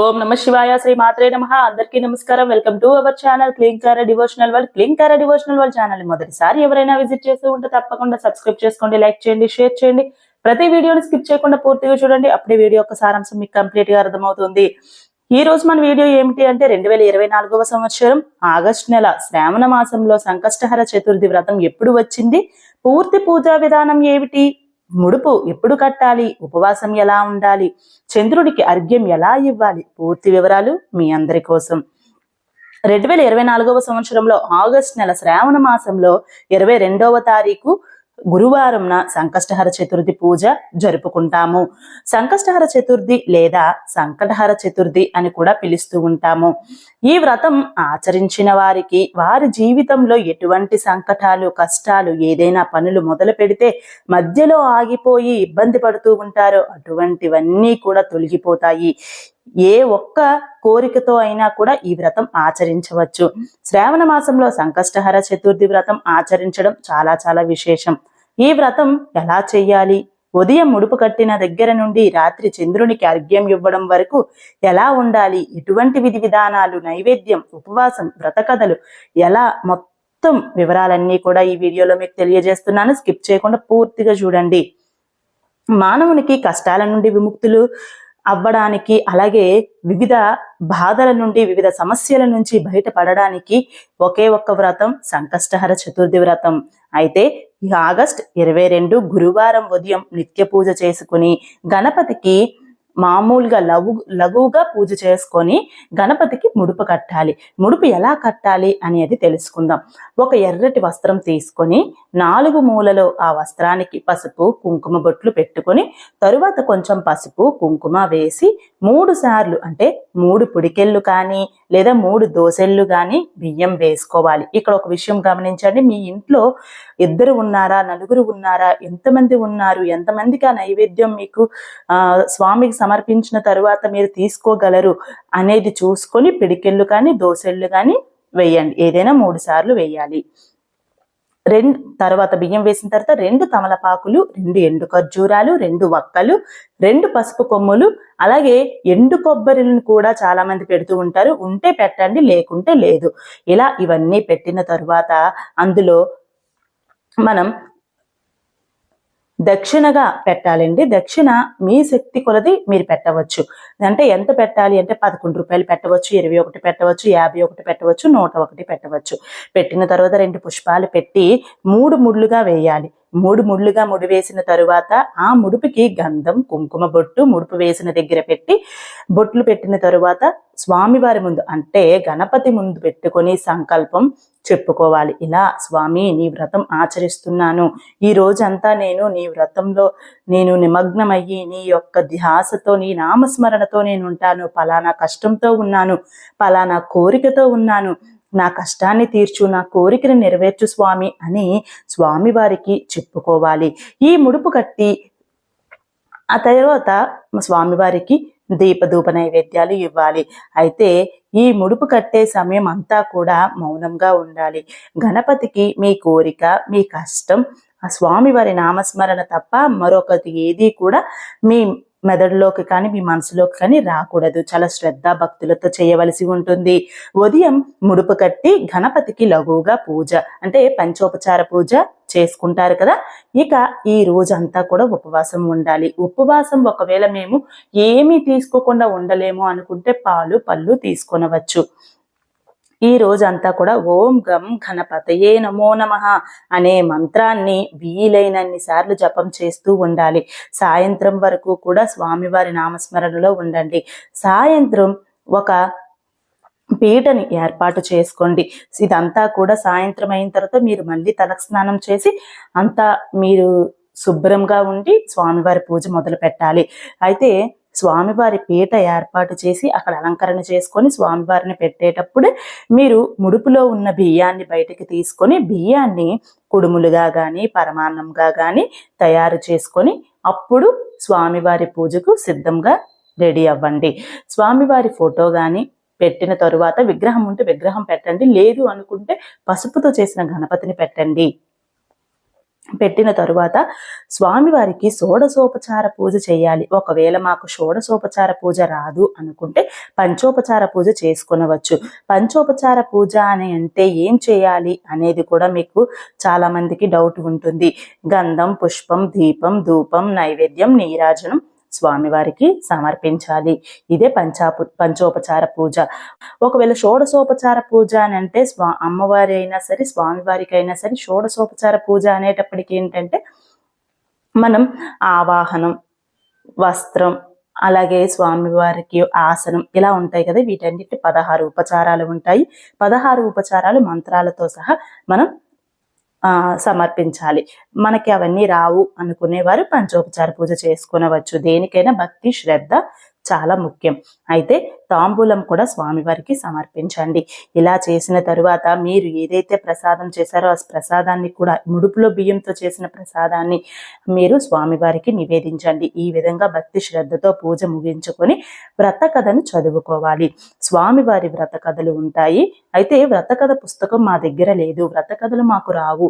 ఓం నమ శివాయ శ్రీ మాత్రే నమ. అందరికీ నమస్కారం. Welcome to our channel Klinkaara devotional world. Klinkaara devotional world channel మొదటిసారి ఎవరైనా విజిట్ చేస్తూ ఉంటే తప్పకుండా సబ్స్క్రైబ్ చేసుకోండి లైక్ చేయండి షేర్ చేయండి. ప్రతి వీడియోని స్కిప్ చేయకుండా పూర్తిగా చూడండి. అప్పుడే వీడియో యొక్క సారాంశం మీకు కంప్లీట్గా అర్థమవుతుంది. ఈ రోజు మన వీడియో ఏమిటి అంటే రెండు వేల ఇరవై నాలుగవ సంవత్సరం ఆగస్టు నెల శ్రావణ మాసంలో సంకష్టహర చతుర్థి వ్రతం ఎప్పుడు వచ్చింది? పూర్తి పూజా విధానం ఏమిటి? ముడుపు ఎప్పుడు కట్టాలి? ఉపవాసం ఎలా ఉండాలి? చంద్రుడికి అర్ఘ్యం ఎలా ఇవ్వాలి? పూర్తి వివరాలు మీ అందరి కోసం. రెండు వేల ఇరవై నాలుగవ సంవత్సరంలో ఆగస్ట్ నెల శ్రావణ మాసంలో ఇరవై రెండవ తారీఖు గురువారంన సంకష్టహర చతుర్థి పూజ జరుపుకుంటాము. సంకష్టహర చతుర్థి లేదా సంకటహర చతుర్థి అని కూడా పిలుస్తూ ఉంటాము. ఈ వ్రతం ఆచరించిన వారికి వారి జీవితంలో ఎటువంటి సంకటాలు కష్టాలు ఏదైనా పనులు మొదలు పెడితే మధ్యలో ఆగిపోయి ఇబ్బంది పడుతూ ఉంటారో అటువంటివన్నీ కూడా తొలగిపోతాయి. ఏ ఒక్క కోరికతో అయినా కూడా ఈ వ్రతం ఆచరించవచ్చు. శ్రావణ మాసంలో సంకష్టహర చతుర్థి వ్రతం ఆచరించడం చాలా చాలా విశేషం. ఈ వ్రతం ఎలా చెయ్యాలి? ఉదయం ముడుపు కట్టిన దగ్గర నుండి రాత్రి చంద్రునికి అర్ఘ్యం ఇవ్వడం వరకు ఎలా ఉండాలి? ఎటువంటి విధి విధానాలు? నైవేద్యం? ఉపవాసం? వ్రత కథలు? ఎలా? మొత్తం వివరాలన్నీ కూడా ఈ వీడియోలో మీకు తెలియజేస్తున్నాను. స్కిప్ చేయకుండా పూర్తిగా చూడండి. మానవునికి కష్టాల నుండి విముక్తులు అవ్వడానికి అలాగే వివిధ బాధల నుండి వివిధ సమస్యల నుంచి బయటపడడానికి ఒకే ఒక్క వ్రతం సంకష్టహర చతుర్థి వ్రతం. అయితే ఈ ఆగస్ట్ ఇరవై రెండు గురువారం ఉదయం నిత్య పూజ చేసుకుని గణపతికి మామూలుగా లఘు లఘువుగా పూజ చేసుకొని గణపతికి ముడుపు కట్టాలి. ముడుపు ఎలా కట్టాలి అనేది తెలుసుకుందాం. ఒక ఎర్రటి వస్త్రం తీసుకొని నాలుగు మూలలో ఆ వస్త్రానికి పసుపు కుంకుమ బొట్లు పెట్టుకొని తరువాత కొంచెం పసుపు కుంకుమ వేసి మూడు సార్లు అంటే మూడు పుడికెళ్ళు కానీ లేదా మూడు దోసెళ్ళు కానీ బియ్యం వేసుకోవాలి. ఇక్కడ ఒక విషయం గమనించండి. మీ ఇంట్లో ఇద్దరు ఉన్నారా? నలుగురు ఉన్నారా? ఎంతమంది ఉన్నారు? ఎంతమందికి ఆ నైవేద్యం మీకు స్వామికి సమర్పించిన తరువాత మీరు తీసుకోగలరు అనేది చూసుకొని పిడికెళ్ళు కానీ దోసెళ్ళు కానీ వేయండి. ఏదైనా మూడు సార్లు వేయాలి. రెండు తర్వాత బియ్యం వేసిన తర్వాత రెండు తమలపాకులు రెండు ఎండు ఖర్జూరాలు రెండు వక్కలు రెండు పసుపు కొమ్ములు అలాగే ఎండు కొబ్బరిలను కూడా చాలా మంది పెడుతూ ఉంటారు. ఉంటే పెట్టండి లేకుంటే లేదు. ఇలా ఇవన్నీ పెట్టిన తరువాత అందులో మనం దక్షిణగా పెట్టాలండి. దక్షిణ మీ శక్తి కొలది మీరు పెట్టవచ్చు. అంటే ఎంత పెట్టాలి అంటే పదకొండు రూపాయలు పెట్టవచ్చు ఇరవై ఒకటి పెట్టవచ్చు యాభై ఒకటి పెట్టవచ్చు నూట ఒకటి పెట్టవచ్చు. పెట్టిన తర్వాత రెండు పుష్పాలు పెట్టి మూడు ముళ్ళుగా వేయాలి. మూడు ముళ్ళుగా ముడి వేసిన తరువాత ఆ ముడుపుకి గంధం కుంకుమ బొట్టు ముడుపు వేసిన దగ్గర పెట్టి బొట్లు పెట్టిన తరువాత స్వామివారి ముందు అంటే గణపతి ముందు పెట్టుకొని సంకల్పం చెప్పుకోవాలి. ఇలా స్వామి నీ వ్రతం ఆచరిస్తున్నాను. ఈ రోజంతా నేను నీ వ్రతంలో నేను నిమగ్నమయ్యి నీ యొక్క ధ్యాసతో నీ నామస్మరణతో నేను ఉంటాను పలానా కష్టంతో ఉన్నాను. పలానా కోరికతో ఉన్నాను. నా కష్టాన్ని తీర్చు నా కోరికను నెరవేర్చు స్వామి అని స్వామివారికి చెప్పుకోవాలి. ఈ ముడుపు కట్టి ఆ తర్వాత స్వామివారికి దీపధూప నైవేద్యాలు ఇవ్వాలి. అయితే ఈ ముడుపు కట్టే సమయం అంతా కూడా మౌనంగా ఉండాలి. గణపతికి మీ కోరిక మీ కష్టం ఆ స్వామివారి నామస్మరణ తప్ప మరొకటి ఏది కూడా మీ మెదడులోకి కానీ మీ మనసులోకి కానీ రాకూడదు. చాలా శ్రద్ధ భక్తులతో చేయవలసి ఉంటుంది. ఉదయం ముడుపు కట్టి గణపతికి లఘువుగా పూజ అంటే పంచోపచార పూజ చేసుకుంటారు కదా. ఇక ఈ రోజంతా కూడా ఉపవాసం ఉండాలి. ఉపవాసం ఒకవేళ మేము ఏమీ తీసుకోకుండా ఉండలేము అనుకుంటే పాలు పళ్ళు తీసుకొనవచ్చు. ఈ రోజంతా కూడా ఓం గం గణపతయే నమో నమ అనే మంత్రాన్ని వీలైనన్ని సార్లు జపం చేస్తూ ఉండాలి. సాయంత్రం వరకు కూడా స్వామివారి నామస్మరణలో ఉండండి. సాయంత్రం ఒక పీటని ఏర్పాటు చేసుకోండి. ఇదంతా కూడా సాయంత్రం అయిన తర్వాత మీరు మళ్ళీ తలస్నానం చేసి అంతా మీరు శుభ్రంగా ఉండి స్వామివారి పూజ మొదలు పెట్టాలి అయితే స్వామివారి పీట ఏర్పాటు చేసి అక్కడ అలంకరణ చేసుకొని స్వామివారిని పెట్టేటప్పుడు మీరు ముడుపులో ఉన్న బియ్యాన్ని బయటికి తీసుకొని బియ్యాన్ని కుడుములుగా కానీ పరమాన్నంగా కానీ తయారు చేసుకొని అప్పుడు స్వామివారి పూజకు సిద్ధంగా రెడీ అవ్వండి. స్వామివారి ఫోటో కానీ పెట్టిన తరువాత విగ్రహం ఉంటే విగ్రహం పెట్టండి. లేదు అనుకుంటే పసుపుతో చేసిన గణపతిని పెట్టండి. పెట్టిన తరువాత స్వామివారికి షోడశోపచార పూజ చేయాలి. ఒకవేళ మాకు షోడశోపచార పూజ రాదు అనుకుంటే పంచోపచార పూజ చేసుకునవచ్చు. పంచోపచార పూజ అని అంటే ఏం చేయాలి అనేది కూడా మీకు చాలా మందికి డౌట్ ఉంటుంది. గంధం పుష్పం దీపం ధూపం నైవేద్యం నీరాజనం స్వామివారికి సమర్పించాలి. ఇదే పంచాపు పంచోపచార పూజ. ఒకవేళ షోడశోపచార పూజ అని అంటే స్వా అమ్మవారి అయినా సరే స్వామివారికి అయినా సరే షోడశోపచార పూజ అనేటప్పటికి ఏంటంటే మనం ఆవాహనం వస్త్రం అలాగే స్వామివారికి ఆసనం ఇలా ఉంటాయి కదా. వీటన్నిటి పదహారు ఉపచారాలు ఉంటాయి. పదహారు ఉపచారాలు మంత్రాలతో సహా మనం సమర్పించాలి. మనకి అవన్నీ రావు అనుకునేవారు పంచోపచార పూజ చేసుకునవచ్చు. దేనికైనా భక్తి శ్రద్ధ చాలా ముఖ్యం. అయితే తాంబూలం కూడా స్వామివారికి సమర్పించండి. ఇలా చేసిన తరువాత మీరు ఏదైతే ప్రసాదం చేశారో ఆ ప్రసాదాన్ని కూడా ముడుపులో బియ్యంతో చేసిన ప్రసాదాన్ని మీరు స్వామివారికి నివేదించండి. ఈ విధంగా భక్తి శ్రద్ధతో పూజ ముగించుకొని వ్రత కథను చదువుకోవాలి. స్వామివారి వ్రత కథలు ఉంటాయి. అయితే వ్రత కథ పుస్తకం మా దగ్గర లేదు. వ్రత కథలు మాకు రావు.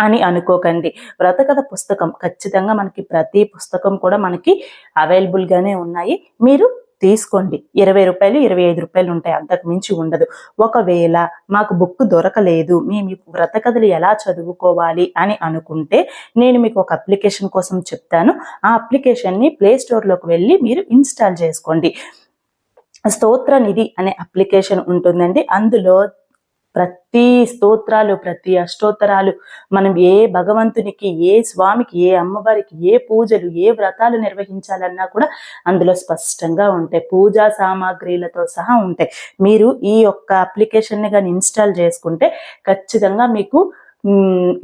అని అనుకోకండి. వ్రతకథ పుస్తకం ఖచ్చితంగా మనకి ప్రతి పుస్తకం కూడా మనకి అవైలబుల్గానే ఉన్నాయి. మీరు తీసుకోండి. ఇరవై రూపాయలు ఇరవై ఐదు రూపాయలు ఉంటాయి. అంతకు మించి ఉండదు. ఒకవేళ మాకు బుక్ దొరకలేదు మేము వ్రత కథలు ఎలా చదువుకోవాలి అని అనుకుంటే నేను మీకు ఒక అప్లికేషన్ కోసం చెప్తాను. ఆ అప్లికేషన్ని ప్లే స్టోర్లోకి వెళ్ళి మీరు ఇన్స్టాల్ చేసుకోండి. స్తోత్ర నిధి అనే అప్లికేషన్ ఉంటుందండి. అందులో ప్రతి స్తోత్రాలు ప్రతి అష్టోత్తరాలు మనం ఏ భగవంతునికి ఏ స్వామికి ఏ అమ్మవారికి ఏ పూజలు ఏ వ్రతాలు నిర్వహించాలన్నా కూడా అందులో స్పష్టంగా ఉంటాయి. పూజా సామాగ్రిలతో సహా ఉంటాయి. మీరు ఈ యొక్క అప్లికేషన్ని కానీ ఇన్స్టాల్ చేసుకుంటే ఖచ్చితంగా మీకు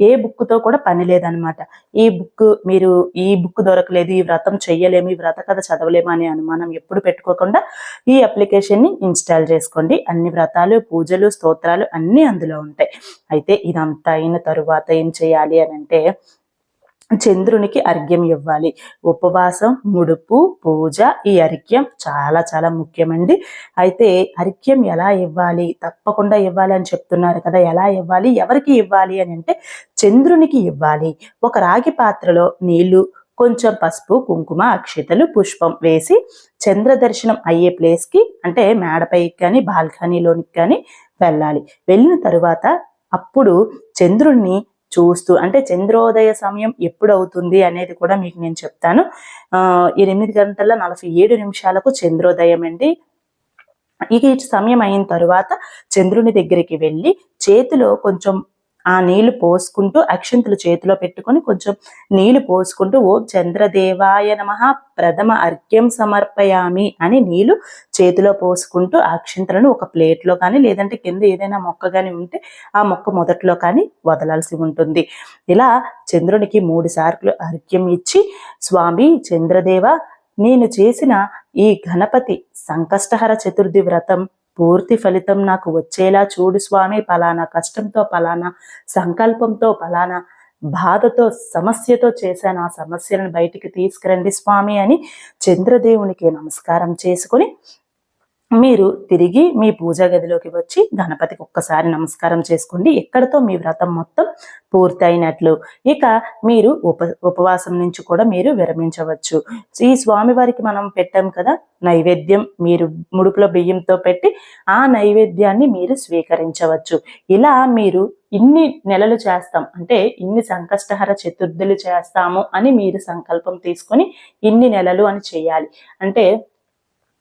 ఏ బుక్తో కూడా పని లేదనమాట. ఈ బుక్ మీరు ఈ బుక్ దొరకలేదు ఈ వ్రతం చెయ్యలేము ఈ వ్రత కథ చదవలేము అనే అనుమానం ఎప్పుడు పెట్టుకోకుండా ఈ అప్లికేషన్ని ఇన్స్టాల్ చేసుకోండి. అన్ని వ్రతాలు పూజలు స్తోత్రాలు అన్నీ అందులో ఉంటాయి. అయితే ఇదంతా అయిన తరువాత ఏం చేయాలి అని అంటే చంద్రునికి అర్ఘ్యం ఇవ్వాలి. ఉపవాసం ముడుపు పూజ ఈ అర్ఘ్యం చాలా చాలా ముఖ్యమండి. అయితే అర్ఘ్యం ఎలా ఇవ్వాలి? తప్పకుండా ఇవ్వాలి అని చెప్తున్నారు కదా ఎలా ఇవ్వాలి? ఎవరికి ఇవ్వాలి అని అంటే చంద్రునికి ఇవ్వాలి. ఒక రాగి పాత్రలో నీళ్ళు కొంచెం పసుపు కుంకుమ అక్షతలు పుష్పం వేసి చంద్ర దర్శనం అయ్యే ప్లేస్కి అంటే మేడపైకి కానీ బాల్కనీలోనికి కానీ వెళ్ళాలి. వెళ్ళిన తరువాత అప్పుడు చంద్రుణ్ణి చూస్తూ అంటే చంద్రోదయ సమయం ఎప్పుడు అవుతుంది అనేది కూడా మీకు నేను చెప్తాను. ఎనిమిది గంటల నలభై ఏడు నిమిషాలకు చంద్రోదయం అండి. ఇక సమయం అయిన తరువాత చంద్రుని దగ్గరికి వెళ్ళి చేతిలో కొంచెం ఆ నీళ్ళు పోసుకుంటూ అక్షంతులు చేతిలో పెట్టుకొని కొంచెం నీళ్ళు పోసుకుంటూ ఓ చంద్రదేవాయ నమ ప్రథమ అర్ఘ్యం సమర్పయామి అని నీళ్ళు చేతిలో పోసుకుంటూ ఆ ఒక ప్లేట్లో కానీ లేదంటే కింద ఏదైనా మొక్క కానీ ఉంటే ఆ మొక్క మొదట్లో కానీ వదలాల్సి ఉంటుంది. ఇలా చంద్రునికి మూడు సార్లు అర్ఘ్యం ఇచ్చి స్వామి చంద్రదేవ నేను చేసిన ఈ గణపతి సంకష్టహర చతుర్థి వ్రతం పూర్తి ఫలితం నాకు వచ్చేలా చూడు స్వామి పలానా కష్టంతో పలానా సంకల్పంతో పలానా బాధతో సమస్యతో చేశాను. ఆ సమస్యలను బయటికి తీసుకురండి స్వామి అని చంద్రదేవునికి నమస్కారం చేసుకుని మీరు తిరిగి మీ పూజా గదిలోకి వచ్చి గణపతికి ఒక్కసారి నమస్కారం చేసుకోండి. ఎక్కడతో మీ వ్రతం మొత్తం పూర్తయినట్లు. ఇక మీరు ఉప ఉపవాసం నుంచి కూడా మీరు విరమించవచ్చు. ఈ స్వామివారికి మనం పెట్టాం కదా నైవేద్యం మీరు ముడుపులో బియ్యంతో పెట్టి ఆ నైవేద్యాన్ని మీరు స్వీకరించవచ్చు. ఇలా మీరు ఇన్ని నెలలు చేస్తాం అంటే ఇన్ని సంకష్టహర చతుర్థులు చేస్తాము అని మీరు సంకల్పం తీసుకొని ఇన్ని నెలలు అని చేయాలి. అంటే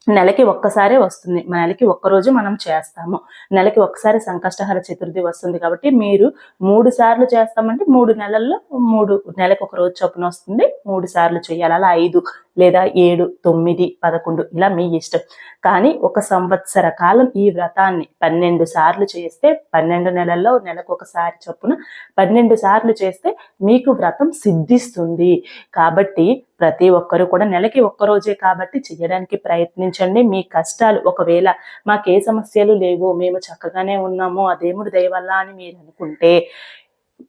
నెలకి ఒక్కసారే వస్తుంది. నెలకి ఒక్కరోజు మనం చేస్తాము. నెలకి ఒక్కసారి సంకష్టహర చతుర్థి వస్తుంది కాబట్టి మీరు మూడు సార్లు చేస్తామంటే మూడు నెలల్లో మూడు నెలకి ఒక రోజు చొప్పున వస్తుంది. మూడు సార్లు చేయాలి. అలా ఐదు లేదా ఏడు తొమ్మిది పదకొండు ఇలా మీ ఇష్టం. కానీ ఒక సంవత్సర కాలం ఈ వ్రతాన్ని పన్నెండు సార్లు చేస్తే పన్నెండు నెలల్లో నెలకు ఒకసారి చొప్పున పన్నెండు సార్లు చేస్తే మీకు వ్రతం సిద్ధిస్తుంది. కాబట్టి ప్రతి ఒక్కరు కూడా నెలకి ఒక్కరోజే కాబట్టి చేయడానికి ప్రయత్నించండి. మీ కష్టాలు ఒకవేళ మాకే సమస్యలు లేవు మేము చక్కగానే ఉన్నాము ఆ దేవుడి దయవల్ల అని మీరు అనుకుంటే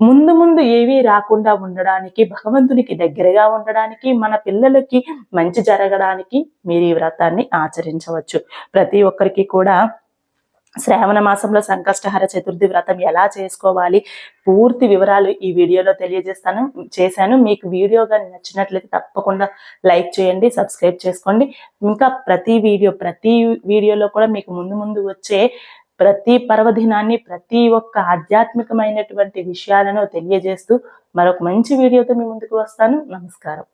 ముందు ముందు ఏవీ రాకుండా ఉండడానికి భగవంతునికి దగ్గరగా ఉండడానికి మన పిల్లలకి మంచి జరగడానికి మీరు ఈ వ్రతాన్ని ఆచరించవచ్చు. ప్రతి ఒక్కరికి కూడా శ్రావణ మాసంలో సంకష్టహర చతుర్థి వ్రతం ఎలా చేసుకోవాలి? పూర్తి వివరాలు ఈ వీడియోలో తెలియజేస్తాను చేశాను. మీకు వీడియో కానీ నచ్చినట్లయితే తప్పకుండా లైక్ చేయండి సబ్స్క్రైబ్ చేసుకోండి. ఇంకా ప్రతి వీడియో ప్రతి వీడియోలో కూడా మీకు ముందు ముందు వచ్చే ప్రతి పర్వదినాన్ని ప్రతి ఒక్క ఆధ్యాత్మికమైనటువంటి విషయాలను తెలియజేస్తూ మరొక మంచి వీడియోతో మీ ముందుకు వస్తాను. నమస్కారం.